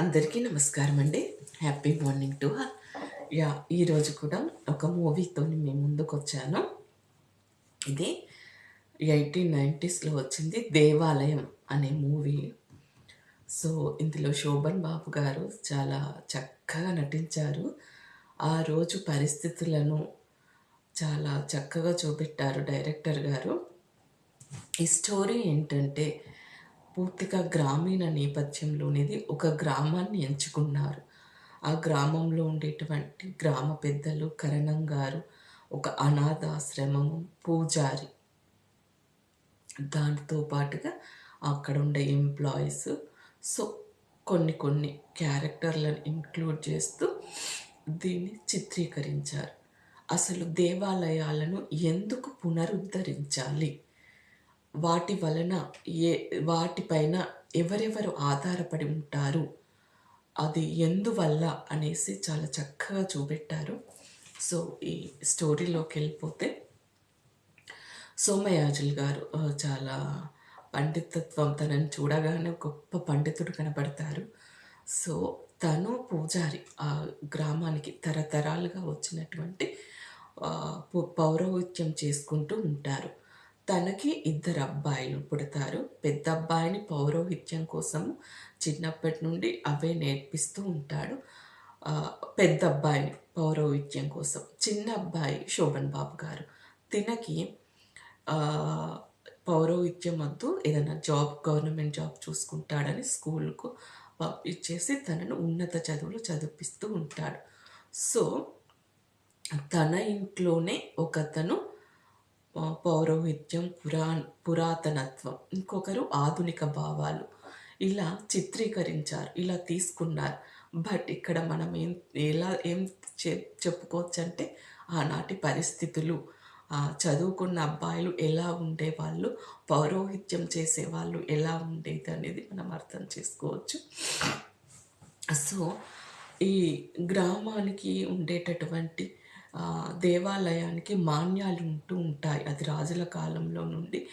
అందరికీ నమస్కారం అండి హ్యాపీ మార్నింగ్ టు ఆల్ యా ఈరోజు కూడా ఒక మూవీతో మీ ముందుకు వచ్చాను ఇది ఎయిటీన్ నైంటీస్లో వచ్చింది దేవాలయం అనే మూవీ. సో ఇందులో శోభన్ బాబు గారు చాలా చక్కగా నటించారు. ఆ రోజు పరిస్థితులను చాలా చక్కగా చూపెట్టారు డైరెక్టర్ గారు. ఈ స్టోరీ ఏంటంటే పూర్తిగా గ్రామీణ నేపథ్యంలోనిది ఒక గ్రామాన్ని ఎంచుకున్నారు. ఆ గ్రామంలో ఉండేటువంటి గ్రామ పెద్దలు కరణం గారు ఒక అనాథాశ్రమము పూజారి. దానితో పాటుగా అక్కడ ఉండే ఎంప్లాయీస్. సో కొన్ని కొన్ని క్యారెక్టర్లను ఇంక్లూడ్ చేస్తూ దీన్ని చిత్రీకరించారు. అసలు దేవాలయాలను ఎందుకు పునరుద్ధరించాలి? వాటి వలన ఏ వాటిపైన ఎవరెవరు ఆధారపడి ఉంటారు అది ఎందువల్ల అనేసి చాలా చక్కగా చూపెట్టారు. సో ఈ స్టోరీలోకి వెళ్ళిపోతే సోమయాజుల్ గారు చాలా పండితత్వం తనని చూడగానే గొప్ప పండితుడు కనబడతారు. సో తను పూజారి ఆ గ్రామానికి తరతరాలుగా వచ్చినటువంటి పౌరోహిత్యం చేసుకుంటూ ఉంటారు. తనకి ఇద్దరు అబ్బాయిలు పుడతారు. పెద్ద అబ్బాయిని పౌరోహిత్యం కోసం చిన్నప్పటి నుండి అవే నేర్పిస్తూ ఉంటాడు. పెద్ద అబ్బాయిని పౌరోహిత్యం కోసం. చిన్న అబ్బాయి శోభన్ బాబు గారు. తినకి పౌరోహిత్యం వద్దు ఏదైనా జాబ్ గవర్నమెంట్ జాబ్ చూసుకుంటాడని స్కూల్కు పంపించేసి తనను ఉన్నత చదువులు చదివిపిస్తూ ఉంటాడు. సో తన ఇంట్లోనే ఒకతను పౌరోహిత్యం పురా పురాతనత్వం. ఇంకొకరు ఆధునిక భావాలు. ఇలా చిత్రీకరించారు ఇలా తీసుకున్నారు. బట్ ఇక్కడ మనం ఏం ఎలా ఏం చె చెప్పుకోవచ్చు అంటే ఆనాటి పరిస్థితులు. చదువుకున్న అబ్బాయిలు ఎలా ఉండేవాళ్ళు పౌరోహిత్యం చేసేవాళ్ళు ఎలా ఉండేది అనేది మనం అర్థం చేసుకోవచ్చు. సో ఈ గ్రామానికి ఉండేటటువంటి దేవాలయానికి మాన్యాలు ఉంటూ ఉంటాయి. అది రాజుల కాలంలో నుండి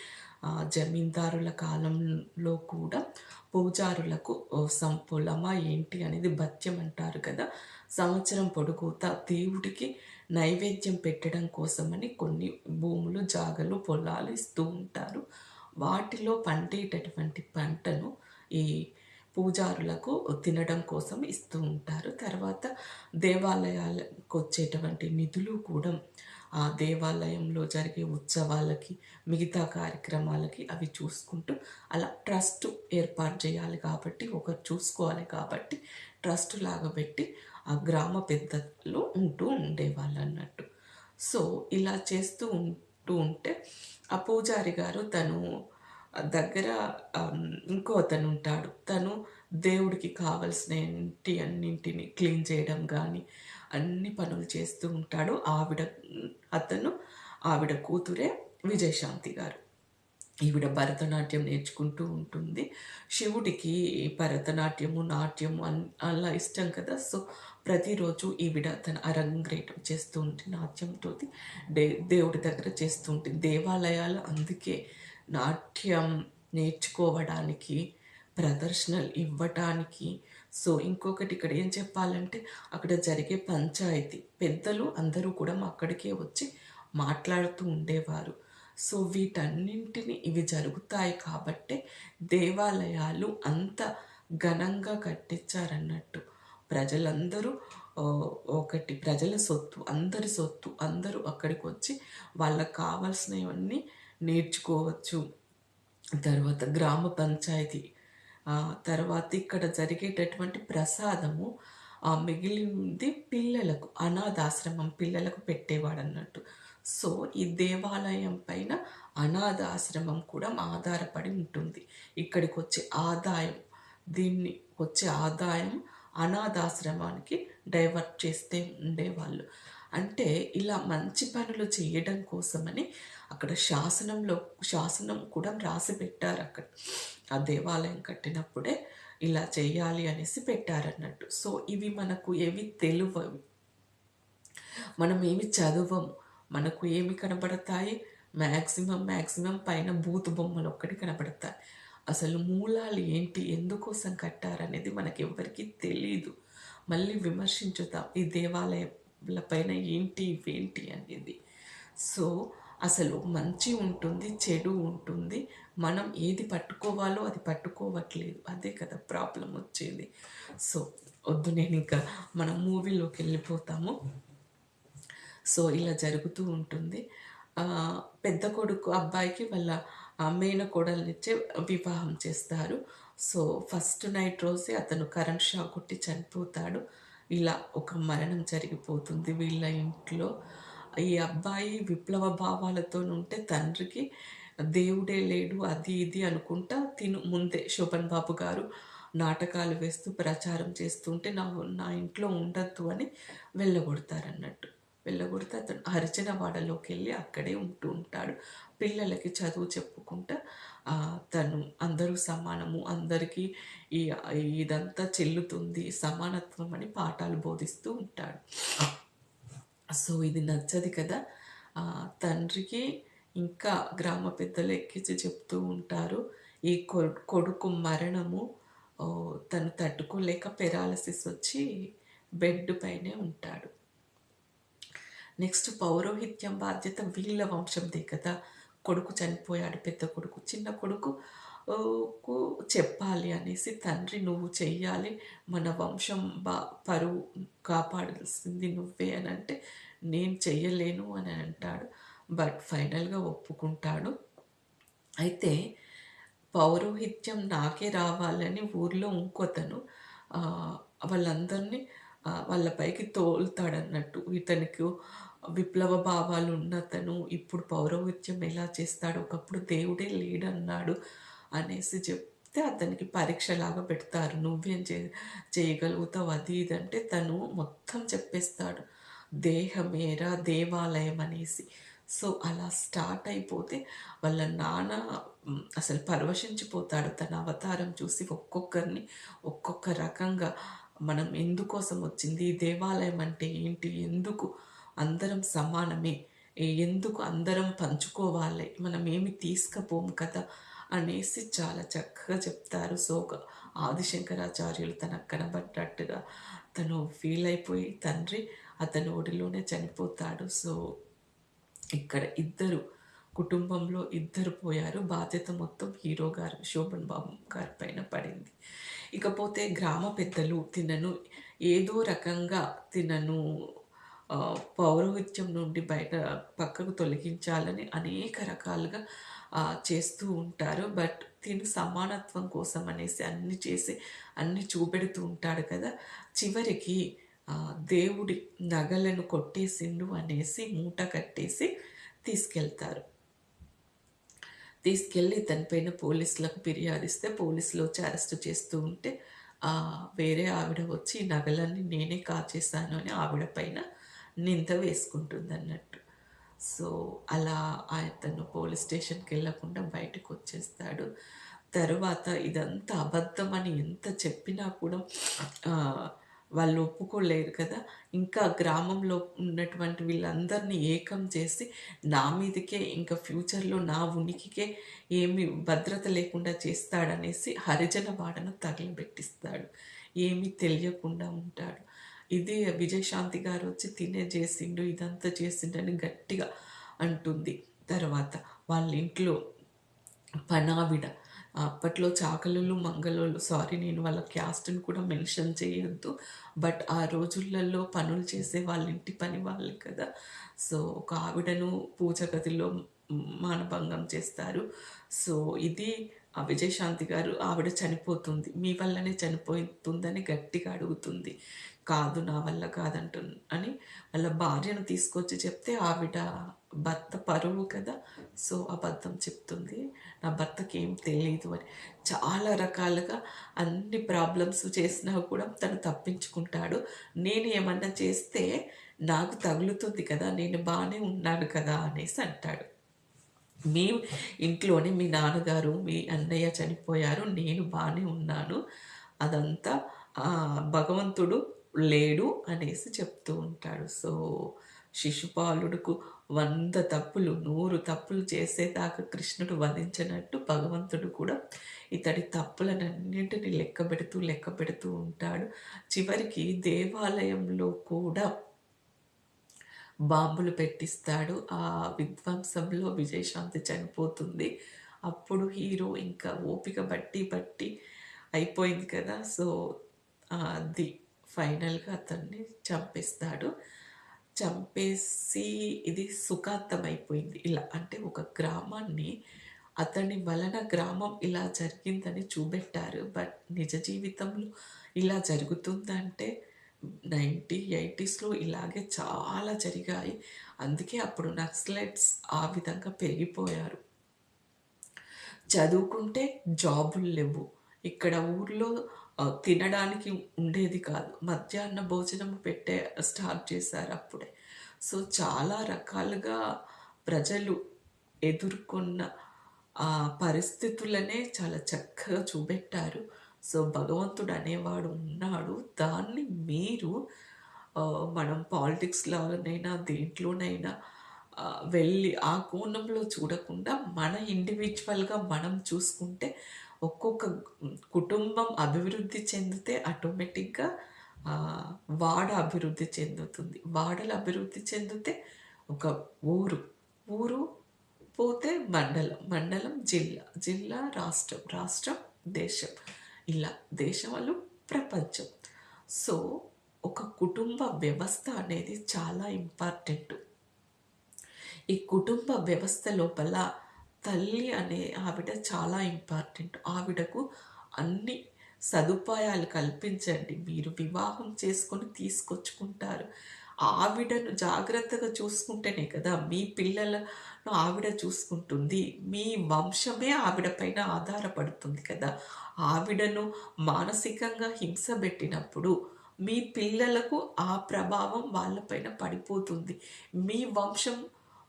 జమీందారుల కాలంలో కూడా పూజారులకు ఓ ఏంటి అనేది భత్యం అంటారు కదా. సంవత్సరం పొడుగుతా దేవుడికి నైవేద్యం పెట్టడం కోసమని కొన్ని భూములు జాగలు పొలాలు ఇస్తూ ఉంటారు. వాటిలో పండేటటువంటి పంటను ఈ పూజారులకు తినడం కోసం ఇస్తూ ఉంటారు. తర్వాత దేవాలయాలకు వచ్చేటువంటి నిధులు కూడా ఆ దేవాలయంలో జరిగే ఉత్సవాలకి మిగతా కార్యక్రమాలకి అవి చూసుకుంటూ అలా ట్రస్ట్ ఏర్పాటు చేయాలి కాబట్టి ఒకరు చూసుకోవాలి కాబట్టి ట్రస్ట్ లాగా పెట్టి ఆ గ్రామ పెద్దలు ఉంటూ ఉండేవాళ్ళు అన్నట్టు. సో ఇలా చేస్తూ ఉంటూ ఉంటే ఆ పూజారి గారు తను దగ్గర ఇంకో అతను ఉంటాడు. తను దేవుడికి కావలసిన ఇంటి అన్నింటిని క్లీన్ చేయడం కానీ అన్ని పనులు చేస్తూ ఉంటాడు. ఆవిడ అతను ఆవిడ కూతురే విజయశాంతి గారు. ఈవిడ భరతనాట్యం నేర్చుకుంటూ ఉంటుంది. శివుడికి భరతనాట్యము నాట్యము అన్ అలా ఇష్టం కదా. సో ప్రతిరోజు ఈవిడ తన అరంగ్రేటం చేస్తూ ఉంటుంది నాట్యంతో దే దేవుడి దగ్గర చేస్తూ ఉంటుంది. దేవాలయాలు అందుకే నాట్యం నేర్చుకోవడానికి ప్రదర్శనలు ఇవ్వటానికి. సో ఇంకొకటి ఇక్కడ ఏం చెప్పాలంటే అక్కడ జరిగే పంచాయతీ. పెద్దలు అందరూ కూడా అక్కడికే వచ్చి మాట్లాడుతూ ఉండేవారు. సో వీటన్నింటిని ఇవి జరుగుతాయి కాబట్టే దేవాలయాలు అంత ఘనంగా కట్టించారన్నట్టు. ప్రజలందరూ ఒకటి ప్రజల సొత్తు అందరి సొత్తు అందరూ అక్కడికి వచ్చి వాళ్ళకి కావాల్సినవన్నీ నేర్చుకోవచ్చు. తర్వాత గ్రామ పంచాయతీ. తర్వాత ఇక్కడ జరిగేటటువంటి ప్రసాదము ఆ మిగిలింది పిల్లలకు అనాథాశ్రమం పిల్లలకు పెట్టేవాడు అన్నట్టు సో ఈ దేవాలయం పైన అనాథాశ్రమం కూడా ఆధారపడి ఉంటుంది. ఇక్కడికి వచ్చే ఆదాయం దీన్ని వచ్చే ఆదాయం అనాథాశ్రమానికి డైవర్ట్ చేస్తే ఉండేవాళ్ళు. అంటే ఇలా మంచి పనులు చేయడం కోసమని అక్కడ శాసనంలో శాసనం కూడా రాసి పెట్టారు అక్కడ. ఆ దేవాలయం కట్టినప్పుడే ఇలా చేయాలి అనేసి పెట్టారన్నట్టు. సో ఇవి మనకు ఏవి తెలువవి. మనం ఏమి చదవము. మనకు ఏమి కనబడతాయి? మ్యాక్సిమం మ్యాక్సిమం పైన బూతు బొమ్మలు ఒక్కటి కనబడతాయి. అసలు మూలాలు ఏంటి? ఎందుకోసం కట్టారనేది మనకి ఎవరికి తెలియదు మళ్ళీ విమర్శించుతాం. ఈ దేవాలయాల పైన ఏంటి ఇవేంటి అనేది. సో అసలు మంచి ఉంటుంది చెడు ఉంటుంది. మనం ఏది పట్టుకోవాలో అది పట్టుకోవట్లేదు. అదే కదా ప్రాబ్లం వచ్చేది. సో వద్దు నేను ఇంకా మనం మూవీలోకి వెళ్ళిపోతాము. సో ఇలా జరుగుతూ ఉంటుంది. పెద్ద కొడుకు అబ్బాయికి వాళ్ళ ఆ, మేనకోడల్నిచ్చే వివాహం చేస్తారు. సో ఫస్ట్ నైట్ రోజే అతను కరెంట్ షాక్ కొట్టి చనిపోతాడు. ఇలా ఒక మరణం జరిగిపోతుంది వీళ్ళ ఇంట్లో. ఈ అబ్బాయి విప్లవ భావాలతో ఉంటే తండ్రికి దేవుడే లేడు అది ఇది అనుకుంటా తిను ముందే శోభన్ బాబు గారు నాటకాలు వేస్తూ ప్రచారం చేస్తుంటే నా నా ఇంట్లో ఉండద్దు అని వెళ్ళగొడతారన్నట్టు. వెళ్ళగొడితే అతను హరిచనవాడలోకి వెళ్ళి అక్కడే ఉంటూ ఉంటాడు. పిల్లలకి చదువు చెప్పుకుంటా తను అందరూ సమానము అందరికీ ఈ ఇదంతా చెల్లుతుంది సమానత్వం అని పాఠాలు బోధిస్తూ ఉంటాడు. సో ఇది నచ్చది కదా. తండ్రికి ఇంకా గ్రామ పెద్దలు ఎక్కించి చెప్తూ ఉంటారు ఈ కొడుకు మరణము తను తట్టుకోలేక పెరాలసిస్ వచ్చి బెడ్ పైనే ఉంటాడు. నెక్స్ట్ పౌరోహిత్యం బాధ్యత వీళ్ళ వంశందే కదా. కొడుకు చనిపోయాడు పెద్ద కొడుకు చిన్న కొడుకు. కు చెప్పాలి అనేసి తండ్రి నువ్వు చెయ్యాలి. మన వంశం బా పరువు కాపాడాల్సింది నువ్వే అని అంటే నేను చెయ్యలేను అని అంటాడు. బట్ ఫైనల్గా ఒప్పుకుంటాడు. అయితే పౌరోహిత్యం నాకే రావాలని ఊర్లో ఇంకొతను వాళ్ళందరినీ వాళ్ళ పైకి తోలుతాడన్నట్టు. ఇతనికి విప్లవ భావాలు ఉన్నతను ఇప్పుడు పౌరోహిత్యం ఎలా చేస్తాడు ఒకప్పుడు దేవుడే లేడన్నాడు. అనేసి చెప్తే అతనికి పరీక్షలాగా పెడతారు. నువ్వేం చే చేయగలుగుతావు? అది ఇది అంటే తను మొత్తం చెప్పేస్తాడు. దేహమేరా దేవాలయం అనేసి. సో అలా స్టార్ట్ అయిపోతే వాళ్ళ నాన్న అసలు పరవశించిపోతాడు. తన అవతారం చూసి ఒక్కొక్కరిని ఒక్కొక్క రకంగా మనం ఎందుకోసం వచ్చింది? ఈ దేవాలయం అంటే ఏంటి? ఎందుకు అందరం సమానమే? ఎందుకు అందరం పంచుకోవాలి? మనం ఏమి తీసుకపోము కదా? అనేసి చాలా చక్కగా చెప్తారు. సో ఒక ఆదిశంకరాచార్యులు తనకు కనబడ్డట్టుగా తను ఫీల్ అయిపోయి తండ్రి అతని ఒడిలోనే చనిపోతాడు. సో ఇక్కడ ఇద్దరు కుటుంబంలో ఇద్దరు పోయారు. బాధ్యత మొత్తం హీరో గారు శోభన్ బాబు గారి పైన పడింది. ఇకపోతే గ్రామ పెద్దలు తినను ఏదో రకంగా తినను పౌరోహిత్యం నుండి బయట పక్కకు తొలగించాలని అనేక రకాలుగా చేస్తూ ఉంటారు. బట్ తిను సమానత్వం కోసం అనేసి అన్ని చేసి అన్ని చూపెడుతూ ఉంటాడు కదా. చివరికి దేవుడి నగలను కొట్టేసిండు అనేసి మూట కట్టేసి తీసుకెళ్తారు. తీసుకెళ్ళి తనపైన పోలీసులకు ఫిర్యాదిస్తే పోలీసులు వచ్చి అరెస్ట్ చేస్తూ ఉంటే ఆ వేరే ఆవిడ వచ్చి నగలన్నీ నేనే కాచేశాను అని ఆవిడ పైన నింద వేసుకుంటుంది అన్నట్టు సో అలా అతను పోలీస్ స్టేషన్కి వెళ్ళకుండా బయటకు వచ్చేస్తాడు. తర్వాత ఇదంతా అబద్ధం అని ఎంత చెప్పినా కూడా వాళ్ళు ఒప్పుకోలేరు కదా. ఇంకా గ్రామంలో ఉన్నటువంటి వీళ్ళందరినీ ఏకం చేసి నా మీదకే ఇంకా ఫ్యూచర్లో నా ఉనికికే ఏమి భద్రత లేకుండా చేస్తాడనేసి హరిజన వాడను తగలబెట్టిస్తాడు ఏమీ తెలియకుండా ఉంటాడు. ఇది విజయశాంతి గారు వచ్చి తినే చేసిండు ఇదంతా చేసిండని గట్టిగా అంటుంది. తర్వాత వాళ్ళ ఇంట్లో పనావిడ. అప్పట్లో చాకలలు మంగళలు సారీ నేను వాళ్ళ క్యాస్ట్ని కూడా మెన్షన్ చేయొద్దు బట్ ఆ రోజులలో పనులు చేసే వాళ్ళ ఇంటి పని వాళ్ళు కదా. సో ఒక ఆవిడను పూజ గదిలో మానభంగం చేస్తారు. సో ఇది ఆ విజయశాంతి గారు ఆవిడ చనిపోతుంది. మీ వల్లనే చనిపోతుందని గట్టిగా అడుగుతుంది. కాదు నా వల్ల కాదంటు అని వాళ్ళ భార్యను తీసుకొచ్చి చెప్తే ఆవిడ భర్త పరువు కదా సో అబద్ధం చెప్తుంది. నా భర్తకి ఏం తెలియదు అని. చాలా రకాలుగా అన్ని ప్రాబ్లమ్స్ చేసినా కూడా తను తప్పించుకుంటాడు. నేను ఏమన్నా చేస్తే నాకు తగులుతుంది కదా నేను బాగానే ఉన్నాను కదా అనేసి అంటాడు. మీ ఇంట్లోనే మీ నాన్నగారు మీ అన్నయ్య చనిపోయారు నేను బాగానే ఉన్నాను. అదంతా భగవంతుడు లేడు అనేసి చెప్తూ ఉంటాడు. సో శిశుపాలుడుకు వంద తప్పులు నూరు తప్పులు చేసేదాకా కృష్ణుడు వధించినట్టు భగవంతుడు కూడా ఇతడి తప్పులనన్నింటినీ లెక్క పెడుతూ లెక్క పెడుతూ ఉంటాడు. చివరికి దేవాలయంలో కూడా బాంబులు పెట్టిస్తాడు. ఆ విధ్వంసంలో విజయశాంతి చనిపోతుంది. అప్పుడు హీరో ఇంకా ఓపిక బట్టి బట్టి అయిపోయింది కదా. సో అది ఫైనల్గా అతన్ని చంపేస్తాడు. చంపేసి ఇది సుఖాంతమైపోయింది. ఇలా అంటే ఒక గ్రామాన్ని అతని వలన గ్రామం ఇలా జరిగిందని చూపెట్టారు. బట్ నిజ జీవితంలో ఇలా జరుగుతుందంటే నైంటీ ఎయిటీస్లో ఇలాగే చాలా జరిగాయి. అందుకే అప్పుడు నక్సలైట్స్ ఆ విధంగా పెరిగిపోయారు. చదువుకుంటే జాబులు లేవు. ఇక్కడ ఊర్లో తినడానికి ఉండేది కాదు. మధ్యాహ్న భోజనం పెట్టే స్టార్ట్ చేశారు అప్పుడే. సో చాలా రకాలుగా ప్రజలు ఎదుర్కొన్న ఆ పరిస్థితులనే చాలా చక్కగా చూపెట్టారు. సో భగవంతుడు అనేవాడు ఉన్నాడు. దాన్ని మీరు మనం పాలిటిక్స్లోనైనా దేంట్లోనైనా వెళ్ళి ఆ కోణంలో చూడకుండా మన ఇండివిజువల్గా మనం చూసుకుంటే ఒక్కొక్క కుటుంబం అభివృద్ధి చెందితే ఆటోమేటిక్గా వాడ అభివృద్ధి చెందుతుంది. వాడలు అభివృద్ధి చెందితే ఒక ఊరు. ఊరు పోతే మండలం. మండలం జిల్లా. జిల్లా రాష్ట్రం. రాష్ట్రం దేశం. ఇలా దేశంలో ప్రపంచం. సో ఒక కుటుంబ వ్యవస్థ అనేది చాలా ఇంపార్టెంట్. ఈ కుటుంబ వ్యవస్థ లోపల తల్లి అనే ఆవిడ చాలా ఇంపార్టెంట్. ఆవిడకు అన్ని సదుపాయాలు కల్పించండి. మీరు వివాహం చేసుకొని తీసుకొచ్చుకుంటారు. ఆవిడను జాగ్రత్తగా చూసుకుంటేనే కదా మీ పిల్లలను ఆవిడ చూసుకుంటుంది. మీ వంశమే ఆవిడ పైన ఆధారపడుతుంది కదా. ఆవిడను మానసికంగా హింస పెట్టినప్పుడు మీ పిల్లలకు ఆ ప్రభావం వాళ్ళపైన పడిపోతుంది. మీ వంశం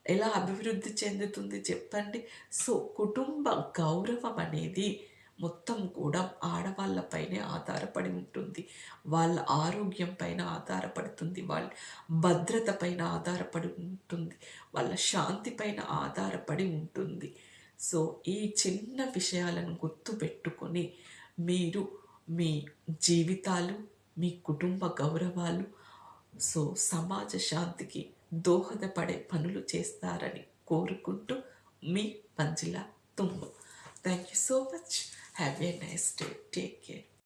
ఎలా అభివృద్ధి చెందుతుంది చెప్పండి. సో కుటుంబ గౌరవం అనేది మొత్తం కూడా ఆడవాళ్ళపైనే ఆధారపడి ఉంటుంది. వాళ్ళ ఆరోగ్యం పైన ఆధారపడుతుంది. వాళ్ళ భద్రత పైన ఆధారపడి ఉంటుంది. వాళ్ళ శాంతి పైన ఆధారపడి ఉంటుంది. సో ఈ చిన్న విషయాలను గుర్తు పెట్టుకొని మీరు మీ జీవితాలు మీ కుటుంబ గౌరవాలు సో సమాజ శాంతికి దోహదపడే పనులు చేస్తారని కోరుకుంటూ మీ మంజిలా తుమ్ము. Thank you so much have a nice day take care